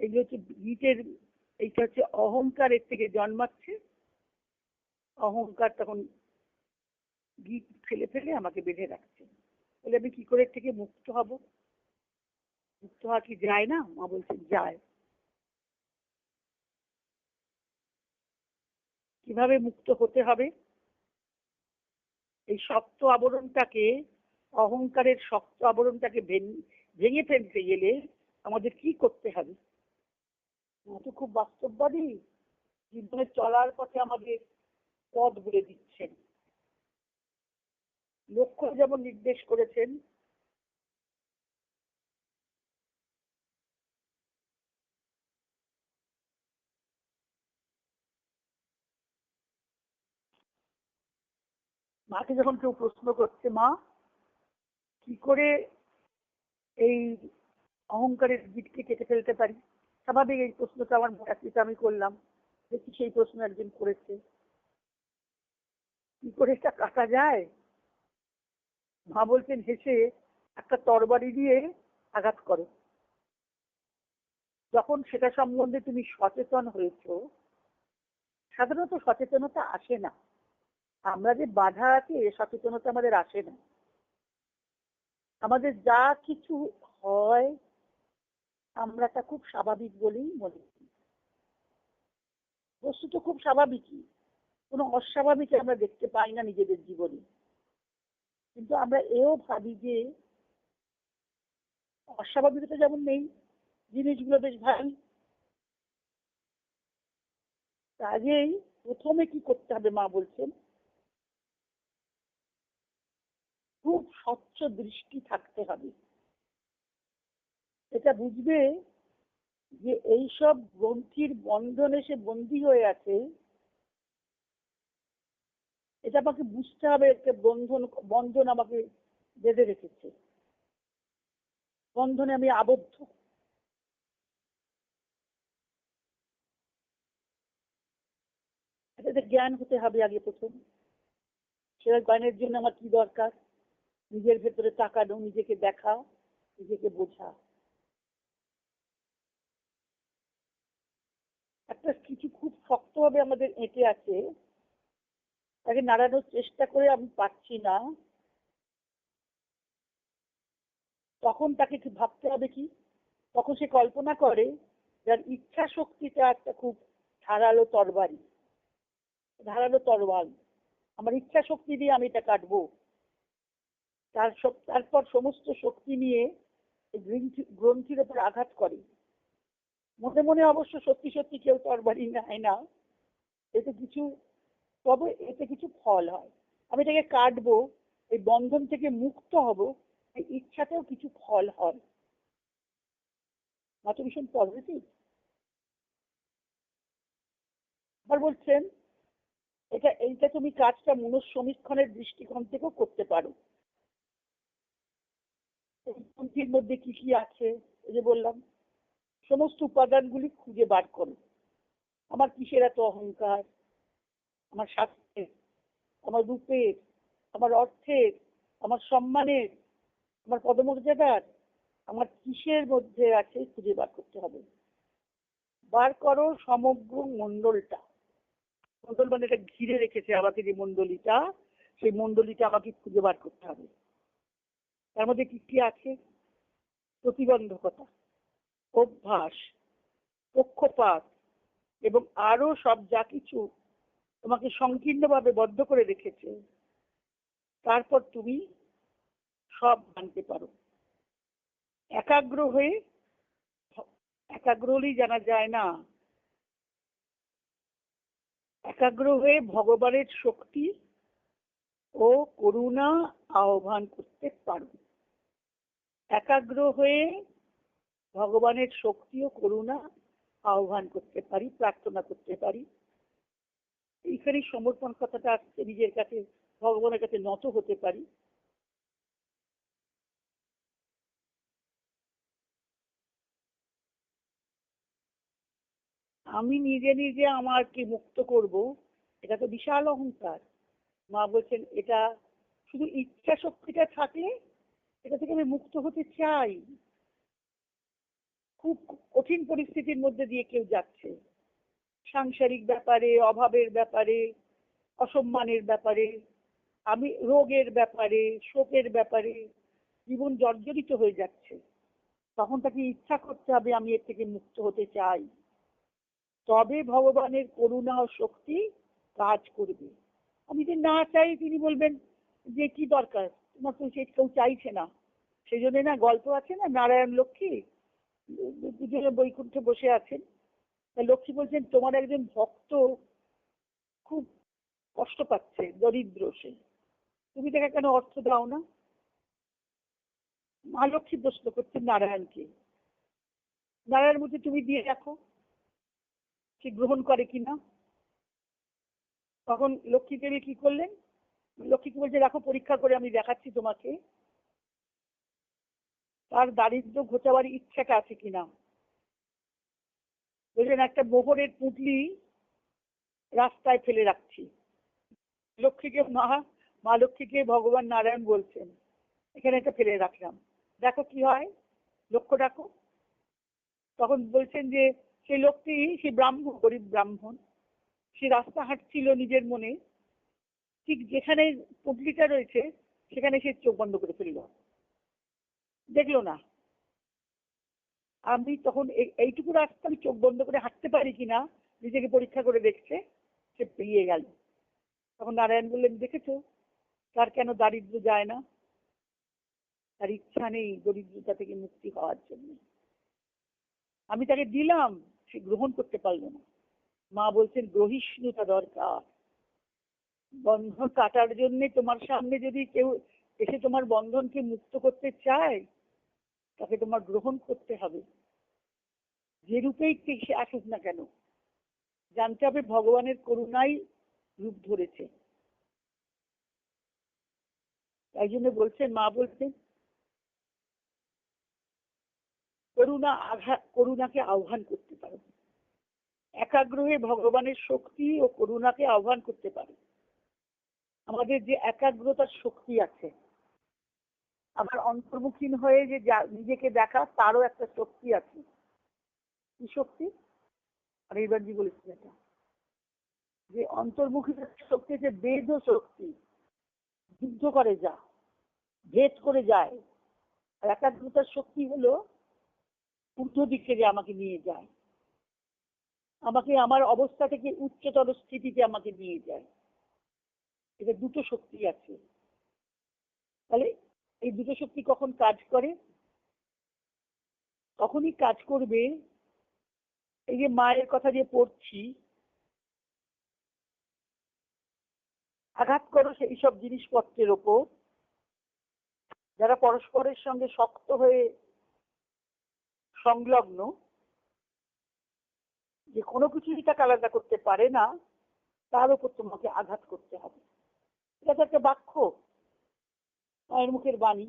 এগুলো হচ্ছে গীতের এইটা হচ্ছে অহংকারের থেকে জন্মাচ্ছে। অহংকার তখন গীত ফেলে ফেলে আমাকে বেঁধে রাখছে। বলে আমি কি করে থেকে মুক্ত হব? মুক্ত হওয়া কি যায় না? মা বলছেন, যায়। কীভাবে মুক্ত হতে হবে? এই শক্ত আবরণটাকে, অহংকারের শক্ত আবরণটাকে ভেঙে ফেলতে গেলে আমাদের কি করতে হবে? তো খুব বাস্তববাদী। জীবনে চলার পথে আমাদের পথ বলে দিচ্ছেন। লক্ষ্য যেমন নির্দেশ করেছেন, মাকে যখন কেউ প্রশ্ন করছে, মা, কি করে এই অহংকারের দিককে কেটে ফেলতে পারি? স্বাভাবিক এই প্রশ্নটা আমার একটিতে আমি করলাম। দেখি সেই প্রশ্ন একদিন করেছে। কি করে এটা কাটা যায়? মা বলছেন, হেসে একটা তরবারি দিয়ে আঘাত করো। যখন সেটা সম্বন্ধে তুমি সচেতন হয়েছ, সাধারণত সচেতনতা আসে না। আমরা যে বাধা আছে, সচেতনতা আমাদের আসে না। আমাদের যা কিছু হয় আমরা তা খুব স্বাভাবিক বলেই মনে করি। বস্তু তো খুব স্বাভাবিকই। কোনো অস্বাভাবিক আমরা দেখতে পাই না নিজেদের জীবনে। কিন্তু আমরা এও ভাবি যে অস্বাভাবিকতা যেমন নেই, জিনিসগুলো বেশ ভারী কাজেই প্রথমে কি করতে হবে মা বলছেন? খুব স্বচ্ছ দৃষ্টি থাকতে হবে। এটা বুঝবে যে এইসব গ্রন্থির বন্ধন এসে বন্দী হয়ে আছে। এটা আমাকে বুঝতে হবে একটা বন্ধন বন্ধন আমাকে বেঁধে রেখেছে। বন্ধনে আমি আবদ্ধ। এটাতে জ্ঞান হতে হবে আগে প্রথম। সেটা জ্ঞানের জন্য আমার কি দরকার? নিজের ভেতরে তাকানো, নিজেকে দেখা, নিজেকে বোঝা। একটা কিছু খুব শক্তভাবে আমাদের এঁটে আছে। তাকে নাড়ানোর চেষ্টা করে আমি পাচ্ছি না। তখন তাকে কি ভাবতে হবে কি? তখন সে কল্পনা করে যার ইচ্ছা শক্তিটা একটা খুব ধারালো তরবারি, ধারালো তরবাল আমার ইচ্ছা শক্তি দিয়ে আমি এটা কাটবো। তার তারপর সমস্ত শক্তি নিয়ে গ্রন্থির ওপর আঘাত করে। মনে মনে অবশ্য সত্যি সত্যি কেউ তরবারি নেয় না। এতে কিছু, তবে এতে কিছু ফল হয়। আমি এটাকে কাটবো, এই বন্ধন থেকে মুক্ত হব, এই ইচ্ছাতেও কিছু ফল হয়। মাত্র ভীষণ পজিটিভ আবার বলছেন, এটা, এইটা তুমি কাজটা মনুষ্যমীক্ষণের দৃষ্টিকোণ থেকেও করতে পারো। মধ্যে কি কি আছে? এই যে বললাম। সমস্ত উপাদানগুলি খুঁজে বার করো। আমার কিসের এত অহংকার? আমার স্বাস্থ্যের আমার রূপের, আমার অর্থের, আমার সম্মানের, আমার পদমর্যাদার, আমার কিসের মধ্যে আছে খুঁজে বার করতে হবে। বার করো সমগ্র মন্ডলটা মন্ডল মানে এটা ঘিরে রেখেছে আমাকে যে মন্ডলীটা সেই মন্ডলীটা আমাকে খুঁজে বার করতে হবে। তার মধ্যে কি কি আছে? প্রতিবন্ধকতা। অভ্যাস, পক্ষপাত এবং আরও সব যা কিছু তোমাকে সংকীর্ণভাবে বদ্ধ করে রেখেছে, তারপর তুমি সব জানতে পারো। একাগ্র হয়ে একাগ্র হলেই জানা যায় না। একাগ্র হয়ে ভগবানের শক্তি ও করুণা আহ্বান করতে পারবে একাগ্র হয়ে ভগবানের শক্তি ও করুণা আহ্বান করতে পারি, প্রার্থনা করতে পারি। এইখানেই সমর্পণ কথাটা নিজের কাছে, ভগবানের কাছে নত হতে পারি। আমি নিজে নিজে আমাকে মুক্ত করব, এটা তো বিশাল অহংকার। মা বলছেন, এটা শুধু ইচ্ছা শক্তিটা থাকলে, এটা থেকে আমি মুক্ত হতে চাই। খুব কঠিন পরিস্থিতির মধ্যে দিয়ে কেউ যাচ্ছে। সাংসারিক ব্যাপারে, অভাবের ব্যাপারে, অসম্মানের ব্যাপারে, আমি, রোগের ব্যাপারে, শোকের ব্যাপারে জীবন জর্জরিত হয়ে যাচ্ছে। তখন তাকে ইচ্ছা করতে হবে আমি এর থেকে মুক্ত হতে চাই। তবে ভগবানের করুণা ও শক্তি কাজ করবে। আমি যদি না চাই, তিনি বলবেন যে, কি দরকার? তোমার তো সে কেউ চাইছে না। সেই জন্য না, গল্প আছে না, নারায়ণ লক্ষ্মী? দুজনে বৈকুণ্ঠে বসে আছেন। লক্ষ্মী বলছেন, তোমার একজন ভক্ত খুব কষ্ট পাচ্ছে, দরিদ্র সে। তুমি তাকে কেন অর্থ দাও না? মা লক্ষ্মী প্রশ্ন করছেন, নারায়ণকে। নারায়ণ বলছে, তুমি দিয়ে রাখো। সে গ্রহণ করে কিনা তখন লক্ষ্মী দেবী কি করলেন? লক্ষ্মীকে বলছে, রাখো, পরীক্ষা করে আমি দেখাচ্ছি তোমাকে। তার দারিদ্র ঘোচাবার ইচ্ছাটা আছে কিনা? বললেন, একটা মোহরের পুঁটলি রাস্তায় ফেলে রাখছি। লক্ষ্মীকে মা মা লক্ষ্মীকে ভগবান নারায়ণ বলছেন, এখানে একটা ফেলে রাখলাম। দেখো কি হয়, লক্ষ্য ডাকো তখন বলছেন যে সেই লোকটি, সে ব্রাহ্মণ, গরিব ব্রাহ্মণ, সে রাস্তা হাঁটছিল নিজের মনে, ঠিক যেখানে পুটলিটা রয়েছে, সেখানে সে চোখ বন্ধ করে ফেলল। দেখল না। আমি তখন এই- এইটুকু রাস্তা আমি চোখ বন্ধ করে হাঁটতে পারি কিনা নিজেকে পরীক্ষা করে দেখছে সে পেরিয়ে গেল। তখন নারায়ণ বললেন, দেখেছ? তার কেন দারিদ্র যায় না? তার ইচ্ছা নেই দরিদ্রতা থেকে মুক্তি হওয়ার জন্য। আমি তাকে দিলাম, সে গ্রহণ করতে পারল না। মা বলছেন, গ্রহিষ্ণুতা দরকার। বন্ধন কাটার জন্য তোমার সামনে যদি কেউ এসে তোমার বন্ধনকে মুক্ত করতে চায় তাকে তোমার গ্রহণ করতে হবে। যে রূপেই সে আসুক না কেন, জানতে হবে ভগবানের করুণাই রূপ ধরেছে। তাই জন্য বলছেন, মা বলছেন, করুণা আঘাত করুণাকে আহ্বান করতে পারো। একাগ্র হয়ে ভগবানের শক্তি ও করুণাকে আহ্বান করতে পারো। আমাদের যে একাগ্রতার শক্তি আছে আমার অন্তর্মুখীন হয়ে যে নিজেকে দেখা, তারও একটা শক্তি আছে। কি শক্তি? অনির্বাণজি বলেছেন এটা। যে অন্তর্মুখী শক্তি যে বেদ শক্তি। যুদ্ধ করে যা, ভেদ করে যায়। আর একাগ্রতার শক্তি হলো ঊর্ধ্ব দিকে যে আমাকে নিয়ে যায়। আমাকে, আমার অবস্থা থেকে উচ্চতর স্থিতিতে আমাকে নিয়ে যায়। এটা দুটো শক্তি আছে। তাহলে এই দুটো শক্তি কখন কাজ করে? তখনই কাজ করবে। এই যে মায়ের কথা যে পড়ছি, আঘাত করো সেই সব জিনিসপত্রের ওপর। যারা পরস্পরের সঙ্গে শক্ত হয়ে সংলগ্ন, যে কোনো কিছুই তাকে আলাদা করতে পারে না, তার উপর তোমাকে আঘাত করতে হবে। এটা তো একটা বাক্য। মায়ের মুখের বাণী।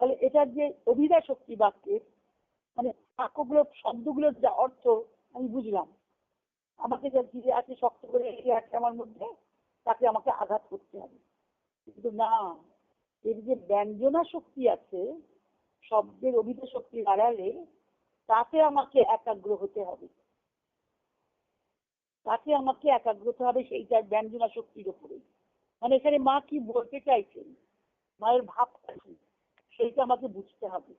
তাহলে এটার যে অভিধা শক্তি বাক্যের মানে বাক্যগুলো, শব্দগুলোর যা অর্থ, আমি বুঝলাম। আমাকে যা ঘিরে আছে শক্ত করে রেখে আছে আমার মধ্যে, তাকে আমাকে আঘাত করতে হবে। কিন্তু না, এর যে ব্যঞ্জনা শক্তি আছে, শব্দের অভিধা শক্তির আড়ালে তাতে আমাকে একাগ্র হতে হবে। তাতে আমাকে একাগ্র হতে হবে সেইটার ব্যঞ্জনা শক্তির উপরে মানে এখানে মা কি বলতে চাইছেন? মায়ের ভাবটা কি সেইটা আমাকে বুঝতে হবে।